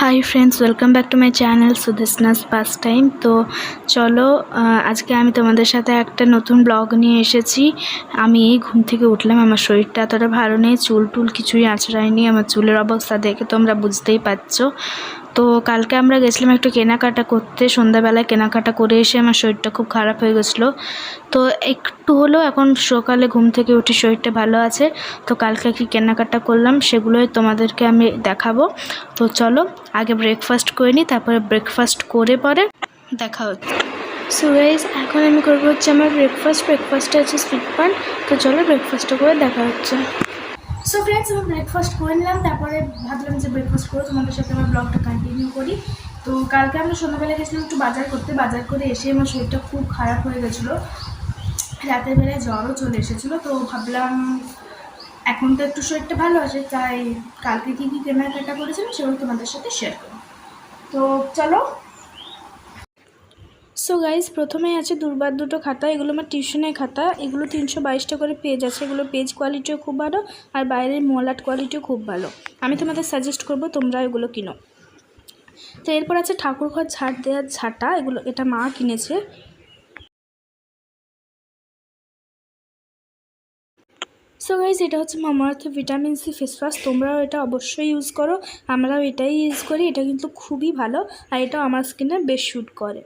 Hi friends welcome back to my channel Sudeshna's pastime তো চলো আজকে আমি তোমাদের সাথে একটা নতুন ব্লগ নিয়ে এসেছি। আমি এই ঘুম থেকে উঠলাম, আমার শরীরটা এতটা ভালো নেই, চুল টুল কিছুই আঁচড়ায়নি, আমার চুলের অবস্থা দেখে তোমরা বুঝতেই পারছ। তো কালকে আমরা গেছিলাম একটু কেনাকাটা করতে, সন্ধ্যাবেলায় কেনাকাটা করে এসে আমার শরীরটা খুব খারাপ হয়ে গেছিল। তো একটু হলেও এখন সকালে ঘুম থেকে উঠে শরীরটা ভালো আছে, তো কালকে কি কেনাকাটা করলাম সেগুলোই তোমাদেরকে আমি দেখাবো। তো চলো, আগে ব্রেকফাস্ট করে নিই, তারপরে ব্রেকফাস্ট করে পরে দেখা হচ্ছে সো গাইজ এখন আমি করব হচ্ছে আমার ব্রেকফাস্ট ব্রেকফাস্টটা আছে সুইট পান। তো চলো ব্রেকফাস্টটা করে দেখা হচ্ছে। সো ফ্রেন্ডস আমি ব্রেকফাস্ট করে নিলাম, তারপরে ভাবলাম যে ব্রেকফাস্ট করে তোমাদের সাথে আমার ব্লগটা কন্টিনিউ করি। তো কালকে আমরা সন্ধ্যাবেলা গেছিলাম একটু বাজার করতে, বাজার করে এসে আমার শরীরটা খুব খারাপ হয়ে গেছিল। রাতের বেলায় জ্বরও চলে এসেছিল, তো ভাবলাম এখন তো একটু শরীরটা ভালো আছে, তাই কালকে কী কী কেনাকাটা করেছিলাম সেগুলো তোমাদের সাথে শেয়ার করব। তো চলো সো গাইজ প্রথমেই আছে দুর্বার দুটো খাতা, এগুলো আমার টিউশনের খাতা। এগুলো তিনশো বাইশটা করে পেজ আছে। এগুলো পেজ কোয়ালিটিও খুব ভালো, আর বাইরের মলাট কোয়ালিটিও খুব ভালো। আমি তোমাদের সাজেস্ট করব, তোমরা এগুলো কিনো। তো এরপর আছে ঠাকুর ঘর ঝাড় দেওয়ার ঝাঁটা এগুলো, এটা মা কিনেছে। সো গাইজ এটা হচ্ছে Mamaearth vitamin C face wash তোমরাও এটা অবশ্যই ইউজ করো। আমরাও এটাই ইউজ করি, এটা কিন্তু খুবই ভালো, আর এটা আমার স্কিনে বেশ শ্যুট করে।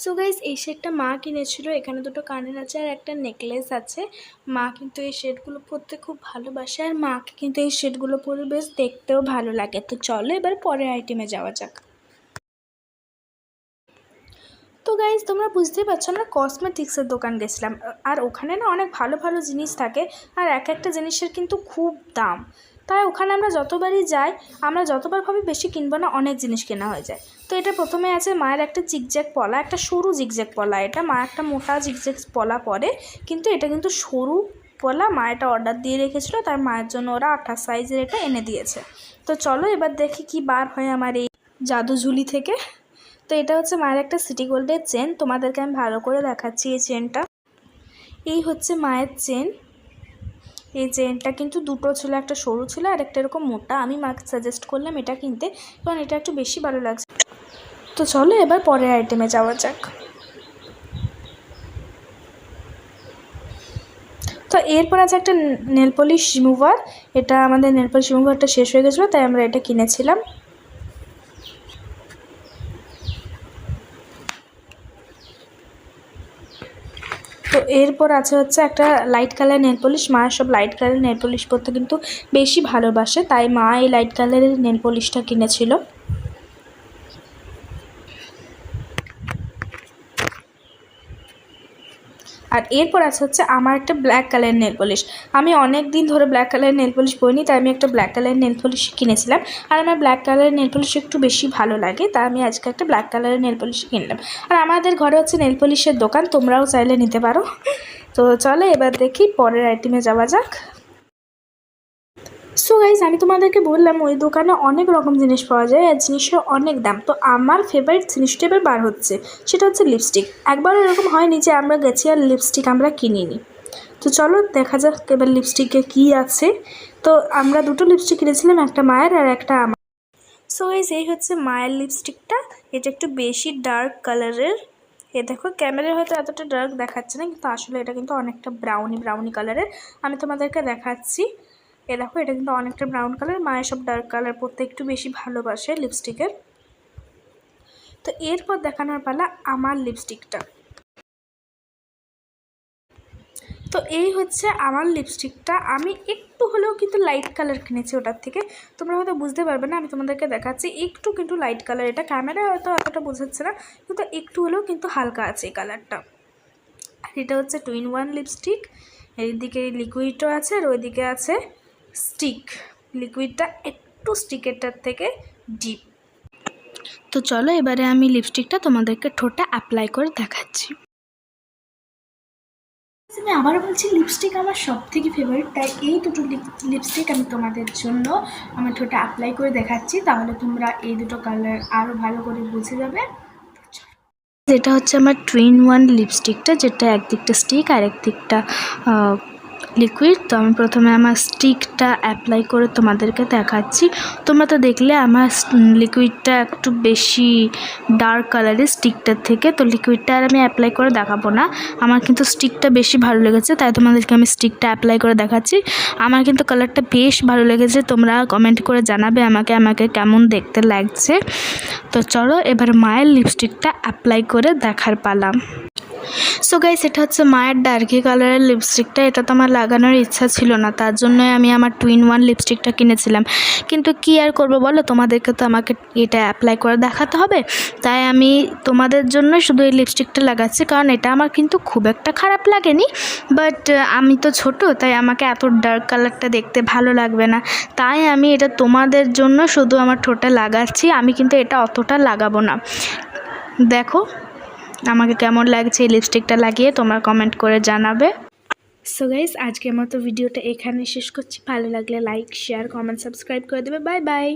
সো গাইজ এই শেডটা মা কিনেছিল। এখানে দুটো কানের আছে আর একটা নেকলেস আছে। মা কিন্তু এই শেডগুলো পরতে খুব ভালোবাসে আর মাকে কিন্তু এই শেডগুলো পরে বেশ দেখতেও ভালো লাগে। তো চলো এবার পরের আইটেমে যাওয়া যাক। তো গাইজ তোমরা বুঝতেই পারছ, আমরা কসমেটিক্সের দোকান গেছিলাম। আর ওখানে না অনেক ভালো ভালো জিনিস থাকে আর এক একটা জিনিসের কিন্তু খুব দাম। তাই ওখানে আমরা যতবারই যাই, আমরা যতবার ভাবি বেশি কিনবো না, অনেক জিনিস কেনা হয়ে যায়। তো এটা প্রথমে আছে মায়ের একটা জিগজ্যাগ পলা, একটা সরু জিগজ্যাগ পলা। এটা মা একটা মোটা জিগজ্যাগ পলা পরে, কিন্তু এটা কিন্তু সরু পলা। মা এটা অর্ডার দিয়ে রেখেছিলো, তার মায়ের জন্য ওরা আঠাশ সাইজের এটা এনে দিয়েছে। তো চলো এবার দেখি কি বার হয় আমার এই জাদু ঝুলি থেকে। তো এটা হচ্ছে মায়ের একটা সিটি গোল্ডের চেন তোমাদেরকে আমি ভালো করে দেখাচ্ছি এই চেনটা এই হচ্ছে মায়ের চেন এই চেনটা কিন্তু দুটো ছিল, একটা সরু ছিল আর একটা এরকম মোটা। আমি মাকে সাজেস্ট করলাম এটা কিনতে, কারণ এটা একটু বেশি ভালো লাগছে। তো চলো এবার পরের আইটেমে যাওয়া যাক। তো এরপর আছে একটা নেল পলিশ রিমুভার এটা আমাদের নেল পলিশ রিমুভারটা শেষ হয়ে গেছিল, তাই আমরা এটা কিনেছিলাম। তো এরপর আছে হচ্ছে একটা লাইট কালার নেল পলিশ মা সব লাইট কালার নেল পলিশ পরতে কিন্তু বেশি ভালোবাসে, তাই মা এই লাইট কালারের নেল পলিশটা কিনেছিল। আর এরপর আছে হচ্ছে আমার একটা ব্ল্যাক কালার নেল পলিশ আমি অনেক দিন ধরে ব্ল্যাক কালার নেল পলিশ পরিনি, তাই আমি একটা ব্ল্যাক কালার নেল পলিশ কিনেছিলাম। আর আমার ব্ল্যাক কালারের নেল পলিশ একটু বেশি ভালো লাগে, তাই আমি আজকে একটা ব্ল্যাক কালারের নেল পলিশ কিনলাম। আর আমাদের ঘরে হচ্ছে নেল পলিশের দোকান, তোমরাও চাইলে নিতে পারো। তো চলে এবার দেখি পরের আইটেমে যাওয়া যাক। সো গাইজ আমি তোমাদেরকে বললাম, ওই দোকানে অনেক রকম জিনিস পাওয়া যায় আর জিনিসের অনেক দাম। তো আমার ফেভারিট জিনিসটা এবার বার হচ্ছে, সেটা হচ্ছে লিপস্টিক একবার এরকম হয়নি যে আমরা গেছি আর লিপস্টিক আমরা কিনিনি। তো চলো দেখা যাক এবার লিপস্টিকে কী আছে। তো আমরা দুটো লিপস্টিক কিনেছিলাম, একটা মায়ের আর একটা আমার। সো গাইজ এই হচ্ছে মায়ের লিপস্টিকটা এটা একটু বেশি ডার্ক কালারের এ দেখো, ক্যামেরায় হয়তো এতটা ডার্ক দেখাচ্ছে না, কিন্তু আসলে এটা কিন্তু অনেকটা ব্রাউনি ব্রাউনি কালারের আমি তোমাদেরকে দেখাচ্ছি। এ দেখো, এটা কিন্তু অনেকটা ব্রাউন কালার মায়ের সব ডার্ক কালার পরতে একটু বেশি ভালোবাসে লিপস্টিকের তো এরপর দেখানোর পালা আমার লিপস্টিকটা তো এই হচ্ছে আমার লিপস্টিকটা আমি একটু হলেও কিন্তু লাইট কালার কিনেছি ওটার থেকে। তোমরা হয়তো বুঝতে পারবে না, আমি তোমাদেরকে দেখাচ্ছি, একটু কিন্তু লাইট কালার এটা ক্যামেরায় হয়তো অতটা বোঝাচ্ছে না, কিন্তু একটু হলেও কিন্তু হালকা আছে এই কালারটা আর এটা হচ্ছে টুইন ওয়ান লিপস্টিক এইদিকে লিকুইডও আছে আর ওইদিকে আছে স্টিক লিকুইডটা একটু স্টিকেরটার থেকে ডিপ তো চলো এবারে আমি লিপস্টিকটা তোমাদেরকে ঠোঁটে অ্যাপ্লাই করে দেখাচ্ছি। আমি আবারও বলছি লিপস্টিক আমার সব থেকে ফেভারিট তাই এই দুটো লিপস্টিক আমি তোমাদের জন্য আমার ঠোঁটে অ্যাপ্লাই করে দেখাচ্ছি। তাহলে তোমরা এই দুটো কালার আরও ভালো করে বুঝে যাবে। যেটা হচ্ছে আমার টুইন ওয়ান লিপস্টিকটা যেটা একদিকটা স্টিক আর একদিকটা লিকুইড তো আমি প্রথমে আমার স্টিকটা অ্যাপ্লাই করে তোমাদেরকে দেখাচ্ছি। তোমরা তো দেখলে আমার লিকুইডটা একটু বেশি ডার্ক কালারের স্টিকটার থেকে, তো লিকুইডটা আর আমি অ্যাপ্লাই করে দেখাবো না। আমার কিন্তু স্টিকটা বেশি ভালো লেগেছে, তাই তোমাদেরকে আমি স্টিকটা অ্যাপ্লাই করে দেখাচ্ছি। আমার কিন্তু কালারটা বেশ ভালো লেগেছে, তোমরা কমেন্ট করে জানাবে আমাকে আমাকে কেমন দেখতে লাগছে। তো চলো এবার মায়ের লিপস্টিকটা অ্যাপ্লাই করে দেখার পালাম সো গাইস এটা হচ্ছে মায়ের ডার্কি কালারের লিপস্টিকটা এটা তো আমার লাগানোর ইচ্ছা ছিল না, তার জন্যই আমি আমার টুইন ওয়ান লিপস্টিকটা কিনেছিলাম। কিন্তু কি আর করব বলো? তোমাদেরকে তো আমাকে এটা অ্যাপ্লাই করে দেখাতে হবে। তাই আমি তোমাদের জন্য শুধু এই লিপস্টিকটা লাগাচ্ছি, কারণ এটা আমার কিন্তু খুব একটা খারাপ লাগেনি। বাট আমি তো ছোট, তাই আমাকে এত ডার্ক কালারটা দেখতে ভালো লাগবে না। তাই আমি এটা তোমাদের জন্য শুধু আমার ঠোঁটে লাগাচ্ছি। আমি কিন্তু এটা অতটা লাগাবো না। দেখো আমাকে কেমন লাগছে লিপস্টিকটা লাগিয়ে তোমরা কমেন্ট করে জানাবে। সো গাইজ আজকের মতো ভিডিওটা এখানে শেষ করছি। ভালো লাগলে লাইক শেয়ার কমেন্ট সাবস্ক্রাইব করে দেবে। Bye bye